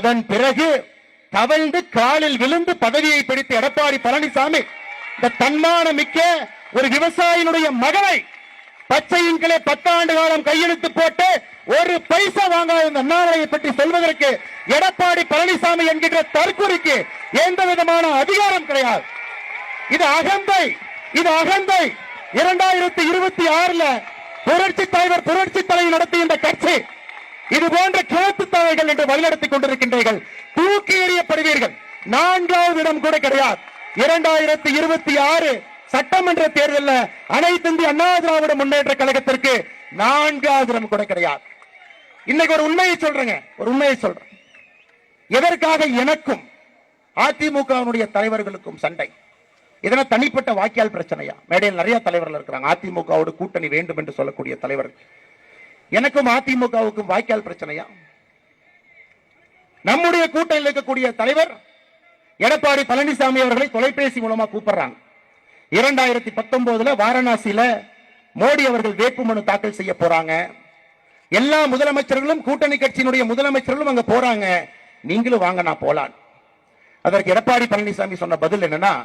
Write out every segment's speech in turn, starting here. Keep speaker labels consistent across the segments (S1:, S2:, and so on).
S1: அதன் பிறகு தவழ்ந்து காலில் விழுந்து பதவியை பிடித்த எடப்பாடி பழனிசாமி இந்த தன்மான மிக்க ஒரு விவசாயினுடைய மகனை பச்சையின்களே பத்தாண்டு காலம் கையெழுத்து போட்டு ஒரு பைசா வாங்காத இந்த அண்ணாமலையை பற்றி சொல்வதற்கு எடப்பாடி பழனிசாமி என்கின்ற தற்கொலைக்கு எந்த விதமான அதிகாரம் கிடையாது. இது அகந்தை இது அகந்தை. இரண்டாயிரத்தி இருபத்தி ஆறுல புரட்சி தலைவர் புரட்சி தலைவர் நடத்திய இந்த கட்சி இது போன்ற கிழத்து தலைகள் என்று வழிநடத்திக் கொண்டிருக்கின்றீர்கள். தூக்கி எறியப்படுவீர்கள். நான்காவது இடம் கூட கிடையாது. இரண்டாயிரத்தி இருபத்தி ஆறு சட்டமன்ற தேர்தலில் அனைத்து இந்திய அண்ணா திராவிட முன்னேற்ற கழகத்திற்கு நான்காவது இடம் கூட கிடையாது. இன்னைக்கு ஒரு உண்மையை சொல்றேங்க. ஒரு உண்மையை சொல்றேன். எதற்காக எனக்கும் அதிமுகவினுடைய தலைவர்களுக்கும் சண்டை? இதெல்லாம் தனிப்பட்ட வாக்கியால் பிரச்சனையா? மேடையில் நிறைய தலைவர்கள் இருக்கிறாங்க. அதிமுகவோடு கூட்டணி வேண்டும் என்று சொல்லக்கூடிய தலைவர்கள். எனக்கும் அதிமுகவுக்கும் வாய்க்கால் பிரச்சனையா? நம்முடைய கூட்டணியில் இருக்கக்கூடிய தலைவர் எடப்பாடி பழனிசாமி அவர்களை தொலைபேசி மூலமா கூப்பிடுறாங்க. இரண்டாயிரத்தி பத்தொன்பதுல வாரணாசியில மோடி அவர்கள் வேட்புமனு தாக்கல் செய்ய போறாங்க. எல்லா முதலமைச்சர்களும் கூட்டணி கட்சியினுடைய முதலமைச்சர்களும் அங்க போறாங்க. நீங்களும் வாங்க நான் போலான் அதற்கு எடப்பாடி பழனிசாமி சொன்ன பதில் என்னன்னா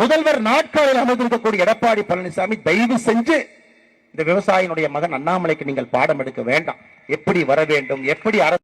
S1: முதல்வர் நாட்காலில் அமர்ந்திருக்கக்கூடிய எடப்பாடி பழனிசாமி தயவு செஞ்சு இந்த விவசாயினுடைய மகன் அண்ணாமலைக்கு நீங்கள் பாடம் எடுக்க வேண்டாம். எப்படி வர வேண்டும்? எப்படி அரசு